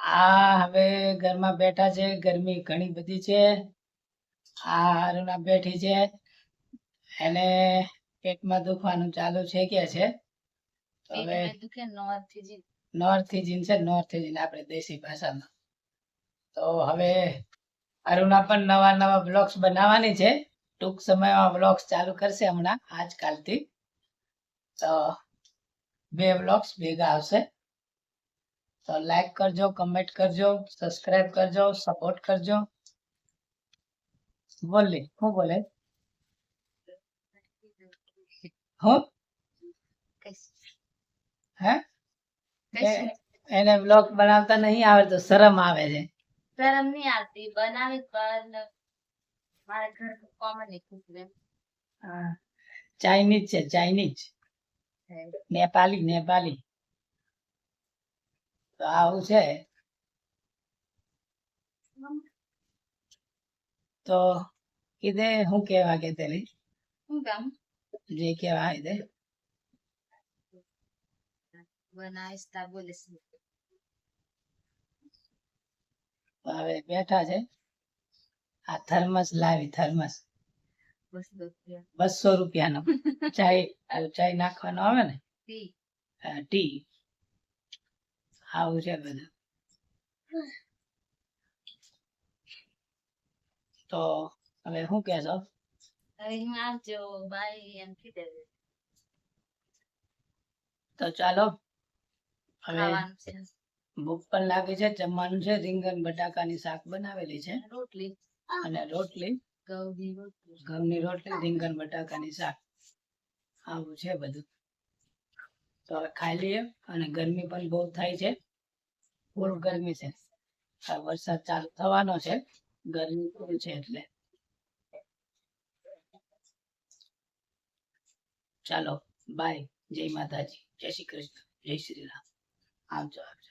આ હવે ઘરમાં બેઠા છે ગરમી ઘણી બધી છે. આ અરુણા બેઠી છે. એને પેટમાં દુખવાનું ચાલુ છે. કે છે હવે છે આપણે દેશી ભાષામાં. તો હવે અરુણા પણ નવા નવા બ્લોગ્સ બનાવવાની છે. ટૂંક સમયમાં બ્લોગ્સ ચાલુ કરશે હમણાં આજકાલથી. તો બે બ્લોગ્સ ભેગા આવશે. તો લાઈક કરજો કમેન્ટ કરજો સબસ્ક્રાઇબ કરજો સપોર્ટ કરજો બોલી હું બોલે હું હે એને બ્લોગ બનાવતા નહીં આવે તો શરમ આવે છે શરમ નહીં આવતી બનાવી પણ મારા ઘર કોમન હા ચાઇનીઝ છે ચાઇનીઝ નેપાલી નેપાલી તો આવું છે. તો કીધે હું કેવા કે તેલી? કામ જે કેવા દે બોલીશ. હવે બેઠા છે. આ થર્મસ લાવી થર્મસ. બસ રૂપિયા. બસો રૂપિયાનો. ચાય ચાય નાખવાનો આવે ને? ટી. ટી. આવું છે બધું તો હવે શું કહેશો? હવે હું આવજો બાય એમ કીધે તો ચાલો હવે ભૂખ પણ લાગે છે જમવાનું છે રીંગણ બટાકાની શાક બનાવેલી છે. રોટલી. અને રોટલી? ઘઉં રોટલી. ઘઉંની રોટલી રીંગણ બટાકાની શાક. આવું છે બધું. તો અને ગરમી પણ બહુ થાય છે. ફૂલ ગરમી છે. વરસાદ ચાલુ થવાનો છે. ગરમી ફૂલ છે એટલે. ચાલો બાય જય માતાજી. જય શ્રી કૃષ્ણ. જય શ્રી રામ. આવજો આવજો.